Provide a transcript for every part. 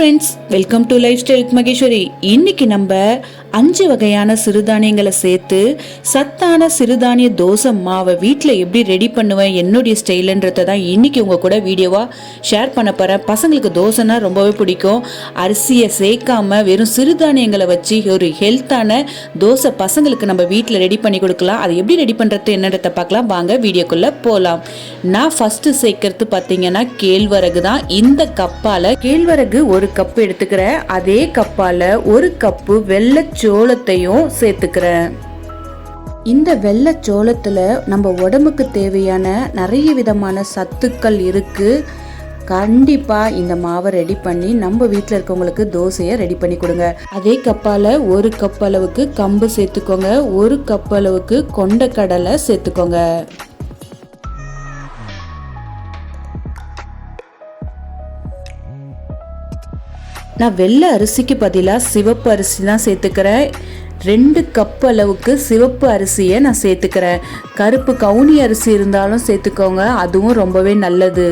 Friends welcome to lifestyle Maheswari இன்னைக்கு நம்ம அஞ்சு வகையான சிறுதானியங்களை சேர்த்து சத்தான சிறுதானிய தோசை மாவை வீட்டில் எப்படி ரெடி பண்ணுவேன் என்னுடைய ஸ்டைலுன்றதை தான் இன்னைக்கு உங்கள் கூட வீடியோவாக ஷேர் பண்ண போகிறேன் பசங்களுக்கு தோசைனா ரொம்பவே பிடிக்கும். அரிசியை சேர்க்காம வெறும் சிறுதானியங்களை வச்சு ஒரு ஹெல்த்தான தோசை பசங்களுக்கு நம்ம வீட்டில் ரெடி பண்ணி கொடுக்கலாம். அதை எப்படி ரெடி பண்ணுறது என்னன்றதை பார்க்கலாம். வாங்க வீடியோக்குள்ளே போகலாம் நான் ஃபஸ்ட்டு சேர்க்கறது பார்த்தீங்கன்னா கேழ்வரகு தான். இந்த கப்பால் கேழ்வரகு ஒரு கப் எடுத்துக்கிறேன். அதே கப்பால் ஒரு கப்பு வெள்ளை சோளத்தையும் சேர்த்துக்கிறேன். இந்த வெள்ளை சோளத்தில் நம்ம உடம்புக்கு தேவையான நிறைய விதமான சத்துக்கள் இருக்குது கண்டிப்பாக இந்த மாவை ரெடி பண்ணி நம்ம வீட்டில் இருக்கவங்களுக்கு தோசையை ரெடி பண்ணி கொடுங்க. அதே கப்பால் ஒரு கப் அளவுக்கு கம்பு சேர்த்துக்கோங்க. ஒரு கப் அளவுக்கு கொண்டக்கடலை சேர்த்துக்கோங்க. நான் வெள்ளை அரிசிக்கு பதிலாக சிவப்பு அரிசி தான் சேர்த்துக்கிறேன். ரெண்டு கப் அளவுக்கு சிவப்பு அரிசியை நான் சேர்த்துக்கிறேன். கருப்பு கவுனி அரிசி இருந்தாலும் சேர்த்துக்கோங்க அதுவும் ரொம்பவே நல்லது.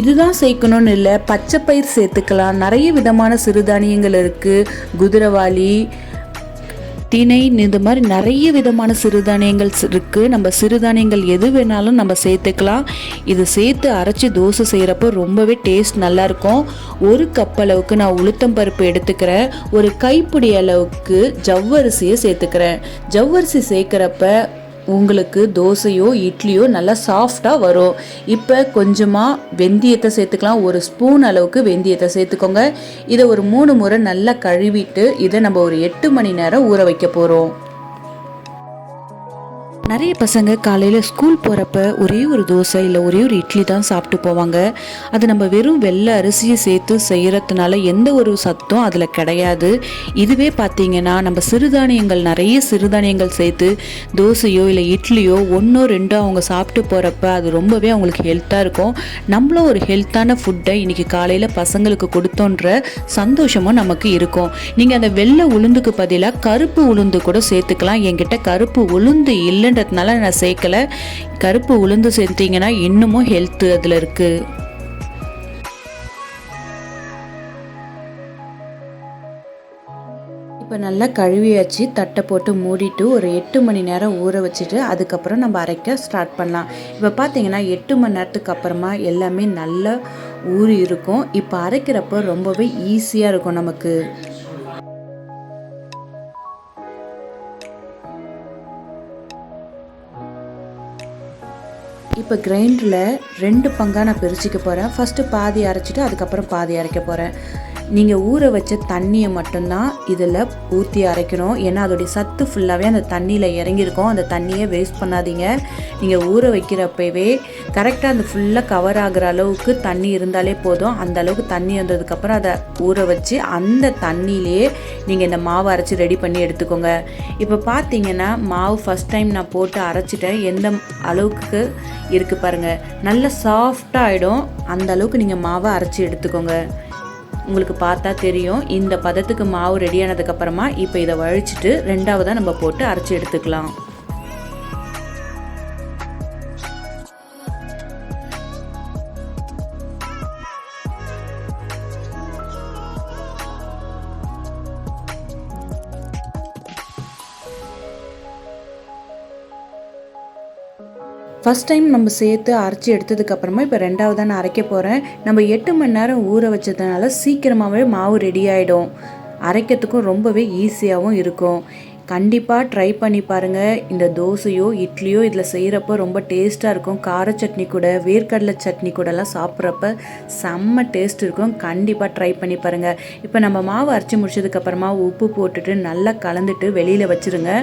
இதுதான் சேர்க்கணும்னு இல்லை பச்சை பயிர் சேர்த்துக்கலாம். நிறைய விதமான சிறுதானியங்கள் இருக்குது குதிரவாளி திணை இந்த மாதிரி நிறைய விதமான சிறுதானியங்கள் இருக்குது நம்ம சிறுதானியங்கள் எது வேணாலும் நம்ம சேர்த்துக்கலாம். இது சேர்த்து அரைச்சி தோசை செய்கிறப்போ ரொம்பவே டேஸ்ட் நல்லாயிருக்கும் ஒரு கப் அளவுக்கு நான் உளுத்தம் பருப்பு எடுத்துக்கிறேன். ஒரு கைப்பிடி அளவுக்கு ஜவ்வரிசியை சேர்த்துக்கிறேன். ஜவ்வரிசி சேர்க்குறப்ப உங்களுக்கு தோசையோ இட்லியோ நல்லா சாஃப்டாக வரும். இப்போ கொஞ்சமாக வெந்தயத்தை சேர்த்துக்கலாம். ஒரு ஸ்பூன் அளவுக்கு வெந்தயத்தை சேர்த்துக்கோங்க. இதை ஒரு மூணு முறை நல்லா கழுவிட்டு இதை நம்ம ஒரு எட்டு மணி நேரம் ஊற வைக்க போகிறோம் நிறைய பசங்க காலையில் ஸ்கூல் போகிறப்ப ஒரே ஒரு தோசை இல்லை ஒரே ஒரு இட்லி தான் சாப்பிட்டு போவாங்க. அது நம்ம வெறும் வெள்ளை அரிசியை சேர்த்து செய்கிறதுனால எந்த ஒரு சத்தும் அதில் கிடையாது. இதுவே பார்த்தீங்கன்னா நம்ம சிறுதானியங்கள் நிறைய சிறுதானியங்கள் சேர்த்து தோசையோ இல்லை இட்லியோ ஒன்றோ ரெண்டோ அவங்க சாப்பிட்டு போகிறப்ப அது ரொம்பவே அவங்களுக்கு ஹெல்த்தாக இருக்கும். நம்மளும் ஒரு ஹெல்த்தான ஃபுட்டை இன்றைக்கி காலையில் பசங்களுக்கு கொடுத்தோன்ற சந்தோஷமும் நமக்கு இருக்கும். நீங்கள் அந்த வெள்ளை உளுந்துக்கு பதிலாக கருப்பு உளுந்து கூட சேர்த்துக்கலாம். என்கிட்ட கருப்பு உளுந்து இல்லைன்ற அப்படின்றதுனால நான் சேர்க்கலை. கருப்பு உளுந்து சேர்த்தீங்கன்னா இன்னமும் ஹெல்த்து அதில் இருக்குது இப்போ நல்லா கழுவியாச்சு. தட்டை போட்டு மூடிட்டு ஒரு எட்டு மணி நேரம் ஊற வச்சுட்டு அதுக்கப்புறம் நம்ம அரைக்க ஸ்டார்ட் பண்ணலாம். இப்போ பார்த்தீங்கன்னா எட்டு மணி நேரத்துக்கு அப்புறமா எல்லாமே நல்லா ஊறி இருக்கும். இப்போ அரைக்கிறப்போ ரொம்பவே ஈஸியாக இருக்கும் நமக்கு. இப்போ கிரைண்டரில் ரெண்டு பங்காக நான் பிரிச்சுக்க போகிறேன் ஃபஸ்ட்டு பாதி அரைச்சிட்டு அதுக்கப்புறம் பாதி அரைக்க போகிறேன் நீங்கள் ஊற வச்ச தண்ணியை மட்டும்தான் இதில் ஊற்றி அரைக்கணும். ஏன்னா அதோடைய சத்து ஃபுல்லாகவே அந்த தண்ணியில் இறங்கியிருக்கும். அந்த தண்ணியை வேஸ்ட் பண்ணாதீங்க. நீங்கள் ஊற வைக்கிறப்பவே கரெக்டாக அந்த ஃபுல்லாக கவர் ஆகிற அளவுக்கு தண்ணி இருந்தாலே போதும். அந்த அளவுக்கு தண்ணி வந்ததுக்கப்புறம் அதை ஊற வச்சு அந்த தண்ணியிலே நீங்கள் இந்த மாவு அரைச்சி ரெடி பண்ணி எடுத்துக்கோங்க. இப்போ பார்த்தீங்கன்னா மாவு ஃபஸ்ட் டைம் நான் போட்டு அரைச்சிட்டேன். எந்த அளவுக்கு இருக்குது பாருங்கள் நல்ல சாஃப்டாகிடும் அந்த அளவுக்கு நீங்கள் மாவை அரைச்சி எடுத்துக்கோங்க. உங்களுக்கு பார்த்தா தெரியும். இந்த பதத்துக்கு மாவு ரெடியானதுக்கப்புறமா இப்போ இதை வழிச்சிட்டு ரெண்டாவதாக நம்ம போட்டு அரைச்சி எடுத்துக்கலாம். ஃபஸ்ட் டைம் நம்ம சேர்த்து அரைச்சி எடுத்ததுக்கப்புறமா இப்போ ரெண்டாவதாக நான் அரைக்க போகிறேன் நம்ம எட்டு மணி நேரம் ஊற வச்சதுனால சீக்கிரமாகவே மாவு ரெடி ஆகிடும் அரைக்கிறதுக்கும் ரொம்பவே ஈஸியாகவும் இருக்கும். கண்டிப்பாக ட்ரை பண்ணி பாருங்கள் இந்த தோசையோ இட்லியோ இதில் செய்கிறப்போ ரொம்ப டேஸ்ட்டாக இருக்கும். கார சட்னி கூட வேர்க்கடலை சட்னி கூடலாம் சாப்பிட்றப்ப செம்ம டேஸ்ட் இருக்கும். கண்டிப்பாக ட்ரை பண்ணி பாருங்கள் இப்போ நம்ம மாவு அரைச்சி முடிச்சதுக்கப்புறமா உப்பு போட்டுட்டு நல்லா கலந்துட்டு வெளியில் வச்சுருங்க.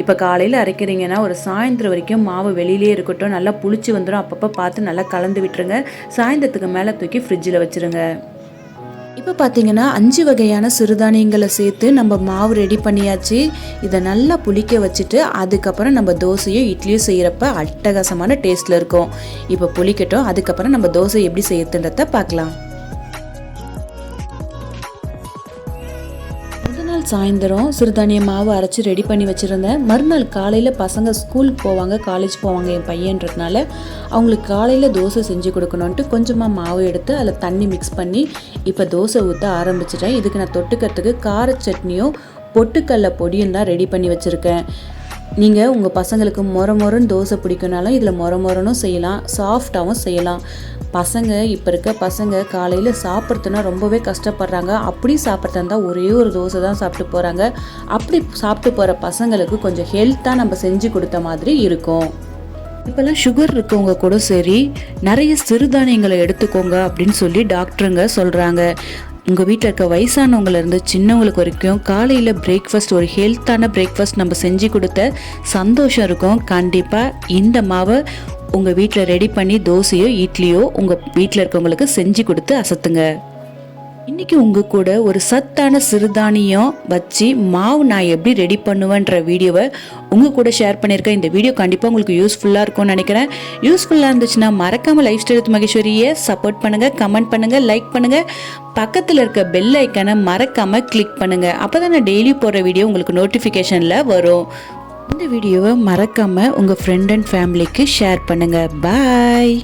இப்போ காலையில் அரைக்கிறீங்கன்னா ஒரு சாயந்தரம் வரைக்கும் மாவு வெளியிலே இருக்கட்டும் நல்லா புளிச்சு வந்துடும் அப்பப்போ பார்த்து நல்லா கலந்து விட்டுருங்க. சாயந்தரத்துக்கு மேலே தூக்கி ஃப்ரிட்ஜில் வச்சுருங்க. இப்போ பார்த்தீங்கன்னா அஞ்சு வகையான சிறுதானியங்களை சேர்த்து நம்ம மாவு ரெடி பண்ணியாச்சு. இதை நல்லா புளிக்க வச்சுட்டு அதுக்கப்புறம் நம்ம தோசையும் இட்லியும் செய்கிறப்ப அட்டகாசமான டேஸ்ட்டில் இருக்கும். இப்போ புளிக்கட்டும் அதுக்கப்புறம் நம்ம தோசை எப்படி செய்யறதுன்றத பார்க்கலாம். சாயந்தரம் சிறுதானிய மாவு அரைச்சி ரெடி பண்ணி வச்சுருந்தேன் மறுநாள் காலையில் பசங்க ஸ்கூலுக்கு போவாங்க காலேஜ் போவாங்க என் பையன்றதுனால அவங்களுக்கு காலையில் தோசை செஞ்சு கொடுக்கணுன்ட்டு கொஞ்சமாக மாவு எடுத்து அதில் தண்ணி மிக்ஸ் பண்ணி இப்போ தோசை ஊற்ற ஆரம்பிச்சிட்டேன். இதுக்கு நான் தொட்டுக்கிறதுக்கு கார சட்னியும் பொட்டுக்கல்ல பொடியும் தான் ரெடி பண்ணி வச்சுருக்கேன். நீங்கள் உங்கள் பசங்களுக்கு மொர மொரன்னு தோசை பிடிக்குனாலும் இதில் மொர மொரனும் செய்யலாம் சாஃப்டாகவும் செய்யலாம். பசங்க இப்போ இருக்க பசங்க காலையில் சாப்பிட்றதுனா ரொம்பவே கஷ்டப்படுறாங்க. அப்படி சாப்பிட்றதா இருந்தால் ஒரே ஒரு தோசை தான் சாப்பிட்டு போகிறாங்க அப்படி சாப்பிட்டு போகிற பசங்களுக்கு கொஞ்சம் ஹெல்த்தாக நம்ம செஞ்சு கொடுத்த மாதிரி இருக்கும். இப்போல்லாம் சுகர் இருக்கவங்க கூட சரி நிறைய சிறுதானியங்களை எடுத்துக்கோங்க அப்படின்னு சொல்லி டாக்டருங்க சொல்கிறாங்க உங்கள் வீட்டில் இருக்க வயசானவங்கலேருந்து சின்னவங்களுக்கு வரைக்கும் காலையில் பிரேக்ஃபாஸ்ட் ஒரு ஹெல்த்தான பிரேக்ஃபாஸ்ட் நம்ம செஞ்சு கொடுத்த சந்தோஷம் இருக்கும். கண்டிப்பாக இந்த மாவை உங்கள் வீட்டில் ரெடி பண்ணி தோசையோ இட்லியோ உங்கள் வீட்டில் இருக்கவங்களுக்கு செஞ்சு கொடுத்து அசத்துங்க. இன்னைக்கு உங்க கூட ஒரு சத்தான சிறுதானியம் வச்சு மாவு நான் எப்படி ரெடி பண்ணுவேன்ற வீடியோவை உங்க கூட ஷேர் பண்ணியிருக்கேன். இந்த வீடியோ கண்டிப்பாக உங்களுக்கு யூஸ்ஃபுல்லாக இருக்கும்னு நினைக்கிறேன். யூஸ்ஃபுல்லாக இருந்துச்சுன்னா மறக்காம லைஃப் ஸ்டைல் மகேஸ்வரியை சப்போர்ட் பண்ணுங்க கமெண்ட் பண்ணுங்க லைக் பண்ணுங்க. பக்கத்தில் இருக்க பெல் ஐக்கனை மறக்காம கிளிக் பண்ணுங்க. அப்போ தான் நான் டெய்லி போடுற வீடியோ உங்களுக்கு நோட்டிஃபிகேஷனில் வரும். இந்த வீடியோவை மறக்காம உங்க ஃப்ரெண்ட் அண்ட் ஃபேமிலிக்கு ஷேர் பண்ணுங்க. பாய்